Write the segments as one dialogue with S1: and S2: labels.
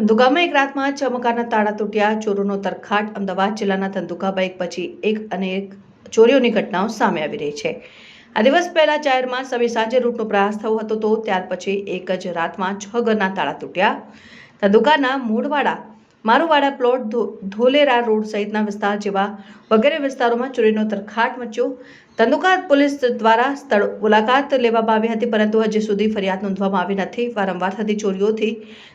S1: ધંધુકામાં એક રાતમાં છ તાળા તૂટ્યા. ચોરોનો તરખાટ અમદાવાદ જિલ્લાના ધંધુકામાં એક પછી એક અને એક ચોરીઓની ઘટનાઓ સામે આવી રહી છે. આ દિવસ પહેલા જાહેરમાં સવે સાંજે રૂટનો પ્રયાસ થયો હતો તો ત્યાર પછી એક જ રાતમાં છ ઘરના તાળા તૂટ્યા. ધંધુકાના મૂળવાડા મારુવાડા પ્લોટ ધોલેરા રોડ સહિતના વિસ્તાર જેવા વગેરે વિસ્તારોમાં ચોરીનો તરખાટ મચ્યો. ધંધુકા પોલીસ દ્વારા સ્થળ મુલાકાત લેવામાં આવી હતી, પરંતુ હજી સુધી ફરિયાદ નોંધવામાં આવી નથી. વારંવાર થતી ચોરીઓથી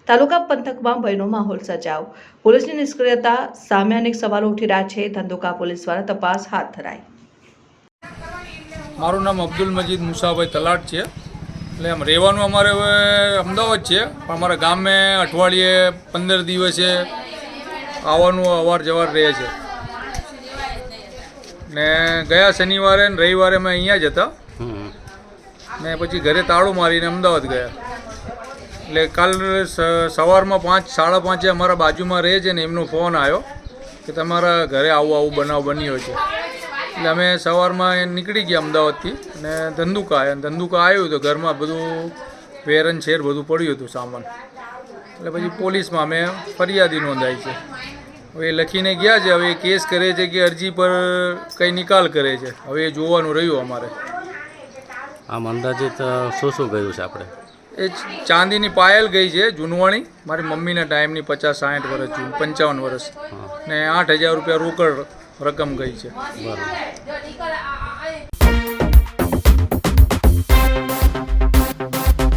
S1: તાલુકા પંથકમાં ભયનો માહોલ સર્જાયો. પોલીસની નિષ્ક્રિયતા સામે અનેક સવાલો ઉઠી રહ્યા છે. ધંધુકા પોલીસ દ્વારા તપાસ હાથ ધરાઈ.
S2: મારું નામ અબ્દુલ મજીદ મુસાભાઈ તલાટ છે. એટલે આમ રહેવાનું અમારે હવે અમદાવાદ છે. પણ અમારા ગામે અઠવાડિયે પંદર દિવસે આવવાનું અવાર જવાર રહે છે. ને ગયા શનિવારે ને રવિવારે અમે અહીંયા જ હતા. ને પછી ઘરે તાળું મારીને અમદાવાદ ગયા. એટલે કાલ સ- સવારમાં પાંચ સાડા પાંચે અમારા બાજુમાં રહે છે ને એમનો ફોન આવ્યો કે તમારા ઘરે આવું આવું બનાવ બન્યો છે. એટલે અમે સવારમાં નીકળી ગયા અમદાવાદથી અને ધંધુકા આવ્યા ધંધુકા આવ્યું તો ઘરમાં બધું વેરન શેર બધું પડ્યું હતું સામાન. એટલે પછી પોલીસમાં અમે ફરિયાદી નોંધાઈ છે. હવે એ લખીને ગયા છે હવે કેસ કરે છે કે અરજી પર કંઈ નિકાલ કરે છે. હવે એ જોવાનું રહ્યું અમારે.
S3: આમ અંદાજિત શું શું ગયું છે આપણે?
S2: એ ચાંદીની પાયલ ગઈ છે જૂનવાણી. મારી મમ્મીના ટાઈમની પચાસ સાઠ વર્ષ જૂન પંચાવન વર્ષ ને આઠ હજાર રૂપિયા રોકડ રકમ ગઈ છે.
S3: બરાબર.